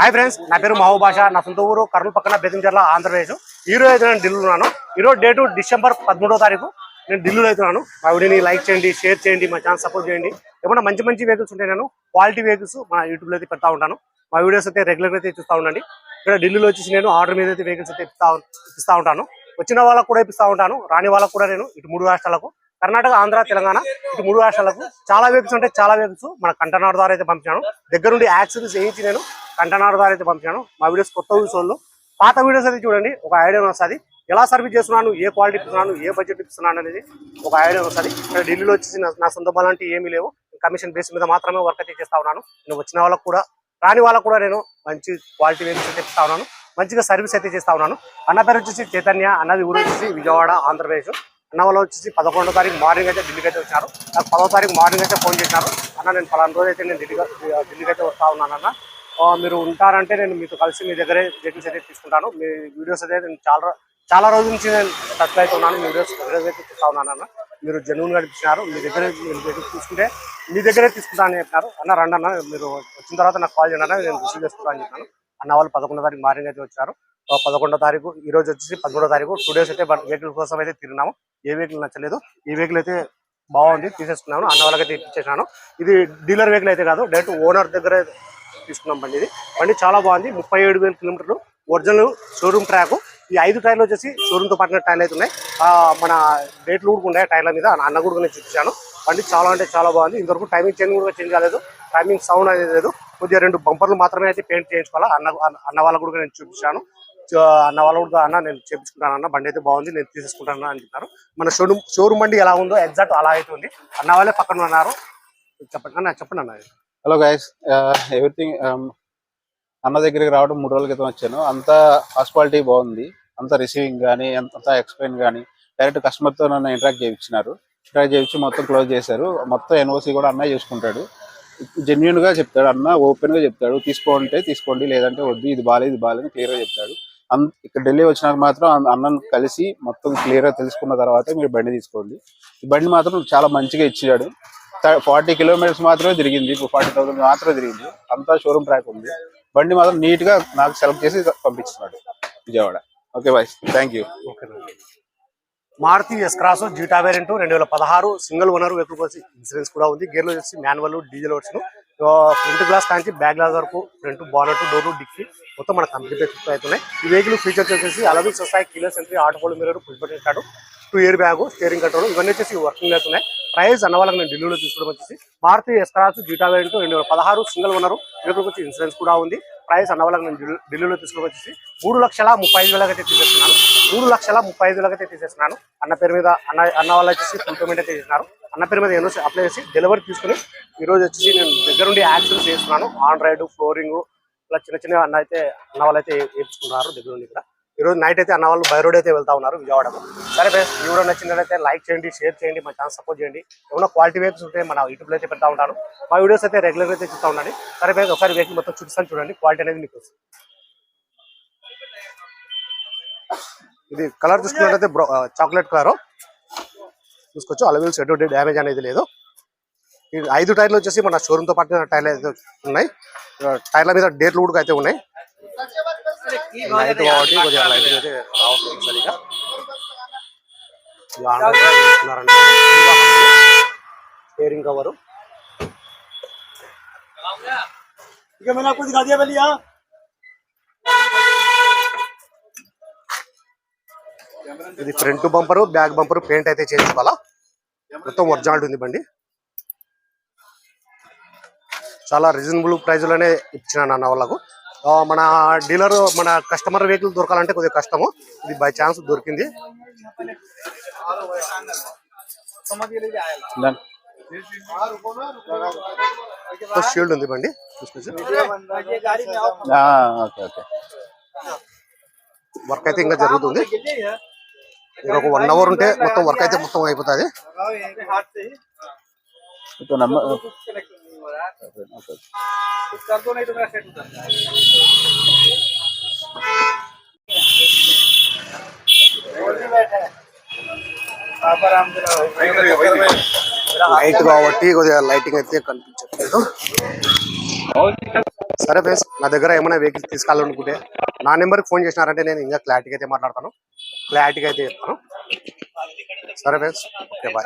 Hi friends నా పేరు మహబూబ్ భాష నా సొంత ఊరు కర్నూలు పక్కన బెతంచెర్ల ఆంధ్రప్రదేశ్. ఈ రోజు అయితే నేను ఢిల్లీలో ఉన్నాను. ఈరోజు డేటు డిసెంబర్ పదమూడో తారీఖు నేను ఢిల్లీలో అవుతున్నాను మా వీడియోని లైక్ చేయండి షేర్ చేయండి మా ఛానల్ సపోర్ట్ చేయండి. ఏమన్నా మంచి మంచి వెహికల్స్ ఉంటాయి నేను క్వాలిటీ వెహికల్స్ మా యూట్యూబ్లో అయితే పెడతా ఉంటాను. మా వీడియోస్ అయితే రెగ్యులర్ అయితే చూస్తూ ఉండండి. ఇక్కడ ఢిల్లీలో వచ్చేసి నేను ఆర్డర్ మీద అయితే వెహికల్స్ అయితే ఇస్తా ఇస్తా ఉంటాను. వచ్చిన వాళ్ళకు కూడా ఇప్పిస్తూ ఉంటాను. రాని వాళ్ళకు కూడా నేను ఇటు మూడు రాష్ట్రాలకు కర్ణాటక ఆంధ్ర తెలంగాణ ఇటు మూడు రాష్ట్రాలకు చాలా వెహికల్స్ ఉంటాయి చాలా వెహికల్స్ మన కంటనాడు ద్వారా అయితే పంపించాను. దగ్గరుండి యాక్సిడెంట్స్ వేయించి నేను కంటనార్ ద్వారా అయితే పంపించాను. మా వీడియోస్ కొత్త వీడియోస్ వాళ్ళు పాత వీడియోస్ అయితే చూడండి ఒక ఐడియా వస్తుంది. ఎలా సర్వీస్ చేస్తున్నాను ఏ క్వాలిటీ ఇస్తున్నాను ఏ బడ్జెట్ ఇస్తున్నాను అనేది ఒక ఐడియా వస్తుంది. ఇక్కడ ఢిల్లీలో వచ్చేసి నా- సొంత బలాంటి ఏమీ లేవు. కమిషన్ బేస్ మీద మాత్రమే వర్క్ అయితే చేస్తా ఉన్నాను. నేను వచ్చిన వాళ్ళకు కూడా రాని వాళ్ళకు కూడా నేను మంచి క్వాలిటీ వేసి అయితే ఇస్తా ఉన్నాను. మంచిగా సర్వీస్ అయితే చేస్తా ఉన్నాను. అన్న పేరు వచ్చేసి చైతన్య అన్నది ఊరు వచ్చేసి విజయవాడ ఆంధ్రప్రదేశ్. అన్న వాళ్ళు వచ్చేసి పదకొండో తారీఖు మార్నింగ్ అయితే ఢిల్లీకి అయితే వచ్చారు. నాకు పదో తారీఖు మార్నింగ్ అయితే ఫోన్ చేశారు. అన్న నేను పలానా రోజు అయితే నేను ఢిల్లీగా ఢిల్లీకి అయితే వస్తా ఉన్నాను అన్న మీరు ఉంటారంటే నేను మీతో కలిసి మీ దగ్గరే వెహికల్స్ అయితే తీసుకుంటాను. మీ వీడియోస్ అయితే నేను చాలా చాలా రోజుల నుంచి నేను టచ్ అవుతున్నాను. మీ వీడియోస్ రెగ్యులర్ అయితే చూస్తా ఉన్నాను అన్న. మీరు జెన్యున్గా మీ దగ్గర మీరు తీసుకుంటే మీ దగ్గరే తీసుకుంటానని చెప్పినారు. అన్న రండి అన్న. మీరు వచ్చిన తర్వాత నాకు కాల్ చేయండి అన్న. నేను రిసీవ్ చేసుకుంటాను అని చెప్పాను అన్న వాళ్ళు పదకొండో తారీఖు మార్నింగ్ అయితే వచ్చారు. పదకొండో తారీఖు ఈ రోజు వచ్చేసి పదమూడో తారీఖు. టూ డేస్ అయితే వెహికల్ కోసం అయితే తిరిగినాము. ఏ వెహికల్ నచ్చలేదు. ఈ వెహికల్ అయితే బాగుంది. తీసేసుకున్నాను. అన్న వాళ్ళకైతే ఇచ్చేసాను ఇది డీలర్ వెహికల్ అయితే కాదు. డైరెక్ట్ ఓనర్ దగ్గర తీసుకున్నాం బండి ఇది. బండి చాలా బాగుంది. ముప్పై ఏడు వేల కిలోమీటర్లు. Original showroom track. ఈ ఐదు టైర్లు వచ్చేసి షోరూమ్తో పాటు టైర్లు అయితే ఉన్నాయి. మన డేట్లు కూడా ఉన్నాయి టైర్ల మీద. అన్న కూడా నేను చూపించాను. బండి చాలా అంటే చాలా బాగుంది. ఇంతవరకు టైమింగ్ చేంజ్ కూడా చేంజ్ కాలేదు. టైమింగ్ సౌండ్ అనేది లేదు. కొద్దిగా రెండు బంపర్లు మాత్రమే అయితే పెయింట్ చేయించుకోవాలా. అన్న అన్న- వాళ్ళ వాళ్ళకు కూడా నేను చూపించాను. అన్న వాళ్ళు కూడా అన్న నేను చేపించుకుంటాను అన్న. బండి అయితే బాగుంది. నేను తీసేసుకుంటాను అని చెప్పారు. మన షోరూమ్ షోరూమ్ బండి ఎలా ఉందో ఎగ్జాక్ట్ అలా అయితే ఉంది. అన్న వాళ్ళే పక్కన ఉన్నారు. చెప్పండి అన్న చెప్పండి అన్న. హలో గైస్ ఎవ్రీథింగ్ అన్న దగ్గరికి రావడం మూడు రోజుల క్రితం వచ్చాను. అంతా హాస్పాలిటీ బాగుంది. అంతా రిసీవింగ్ కానీ అంతా ఎక్స్ప్లెయిన్ కానీ డైరెక్ట్ కస్టమర్తో నన్ను ఇంటరాక్ట్ చేయించినారు. ఇంటరాక్ట్ చేయించి మొత్తం క్లోజ్ చేశారు. మొత్తం ఎన్ఓసీ కూడా అన్నయ్య చూసుకుంటాడు. జెన్యున్గా చెప్తాడు. అన్న ఓపెన్గా చెప్తాడు. తీసుకోంటే తీసుకోండి లేదంటే వద్దు ఇది బాగాలేదు ఇది బాగాలేదు క్లియర్గా చెప్తాడు. అన్- ఇక్కడ ఢిల్లీ వచ్చినాక మాత్రం అన్నను కలిసి మొత్తం క్లియర్గా తెలుసుకున్న తర్వాత మీరు బండి తీసుకోండి. ఈ బండి మాత్రం చాలా మంచిగా ఇచ్చాడు. ఫార్టీ కిలోమీటర్స్ మాత్రమే తిరిగింది. ఇప్పుడు ఫార్టీ థౌసండ్ మాత్రమే తిరిగింది. అంతా షోరూమ్ ట్రాక్ ఉంది. బండి మాత్రం నీట్గా నాకు సెలెక్ట్ చేసి పంపిస్తున్నాడు Vijayawada. Okay bye thank you Maruti S cross Zeta variant రెండు వేల పదహారు సింగిల్ ఓనర్ వెహికల్ వచ్చి ఇన్సూరెన్స్ కూడా ఉంది. గేర్లో వచ్చి మాన్యువల్ డీజిల్ వచ్చి ఫ్రంట్ గ్లాస్ నుంచి బ్యాక్ గ్లాస్ వరకు ఫ్రంట్ బానెట్ డోర్ డిక్కి మొత్తం మన కంపెనీ అవుతున్నాయి ఈ వెహికల్ ఫీచర్స్ వచ్చేసి alloy wheel society keyless entry auto fold hold mirror push button start two airbag steering control ఇవన్నీ వచ్చేసి వర్కింగ్ అవుతున్నాయి ప్రైస్ అన్న వాళ్ళకి నేను ఢిల్లీలో తీసుకోవడం వచ్చేసి మారుతి ఎస్ జీటా వేరియంట్ రెండు వేల పదహారు సింగిల్ ఉన్నారు వెహికల్ వచ్చి ఇన్సూరెన్స్ కూడా ఉంది. ప్రైస్ అన్న వాళ్ళకి నేను ఢిల్లీలో తీసుకోవడం వచ్చేసి మూడు లక్షల ముప్పై ఐదు వేలకైతే తీసేస్తున్నాను. మూడు లక్షల ముప్పై ఐదు వేలకైతే తీసేస్తున్నాను. అన్న పేరు మీద అన్న అన్న వాళ్ళు వచ్చేసి ఫుల్ పేమెంట్ అయితే చేసినారు. అన్న పేరు మీద ఎన్నో అప్లై చేసి డెలివరీ తీసుకుని ఈరోజు వచ్చేసి నేను దగ్గరుండి యాక్సిడెంట్ చేస్తున్నాను. ఆన్ రైడ్ ఫ్లోరింగ్ ఇలా చిన్న చిన్న అన్న అయితే అన్న వాళ్ళు అయితే వేయించుకున్నారు దగ్గరుండి ఇక్కడ. ఈ రోజు నైట్ అయితే అన్న వాళ్ళు బై రోడ్ అయితే వెళ్తా ఉన్నారు విజయవాడ. సరే ఫ్రెండ్స్ వీడియో నచ్చినట్లయితే లైక్ చేయండి షేర్ చేయండి మా ఛానల్ సపోర్ట్ చేయండి. ఏమైనా క్వాలిటీ వెహికల్స్ ఉంటే మన యూట్యూబ్లో అయితే పెడతా ఉంటాను మా వీడియోస్ అయితే రెగ్యులర్ అయితే చూస్తూ ఉండండి. సరే ఫ్రెండ్స్ ఒకసారి వెహికల్ మొత్తం చూపిస్తాను చూడండి క్వాలిటీ అనేది మీకు వస్తుంది. ఇది కలర్ చూసుకున్నట్లయితే చాక్లెట్ కలర్ చూసుకోవచ్చు అలవీల్స్ ఎటువంటి డ్యామేజ్ అనేది లేదు. ఈ ఐదు టైర్లు వచ్చేసి మన షోరూమ్తో పాటు టైర్లు అయితే ఉన్నాయి. టైర్ల మీద డేట్లు కూడా అయితే ఉన్నాయి. లైట్ కాబట్టి కొద్దిగా లైట్ అయితే రావట్లేదు సరిగా ఇలా ఆండ్రాయిడ్ గా చేస్తున్నారండి. స్టీరింగ్ కవర్ ठीक है मैंने आपको दिखा दिया पहले यहाँ ఇది front bumper back bumper paint అయితే చేయించుకోవాలా మొత్తం ఒరిజినాలిటీ ఉంది బండి చాలా రీజనబుల్ ప్రైస్ లోనే ఇచ్చినాను అన్న వాళ్ళకు ఆ, మన డీలర్ మన కస్టమర్ వెహికల్ దొరకాలంటే కొద్దిగా కష్టము. ఇది బై ఛాన్స్ దొరికింది. షీల్డ్ ఉంది బండి. వర్క్ అయితే ఇంకా జరుగుతుంది. ఇంకొక వన్ అవర్ ఉంటే మొత్తం వర్క్ అయితే మొత్తం అయిపోతుంది. ఓకే నంబర్ ఓకే कर दो नहीं तो मेरा सेट होता లైట్ కాబట్టి కొద్దిగా లైటింగ్ అయితే కనిపించట్లేదు సరే ఫ్రెండ్స్ నా దగ్గర ఏమైనా వెహికల్ తీసుకోవాలనుకుంటే నా నెంబర్కి ఫోన్ చేసినారంటే నేను ఇంకా క్లారిటీగా అయితే మాట్లాడతాను క్లారిటీగా అయితే చెప్తాను సరే ఫ్రెండ్స్ ఓకే బాయ్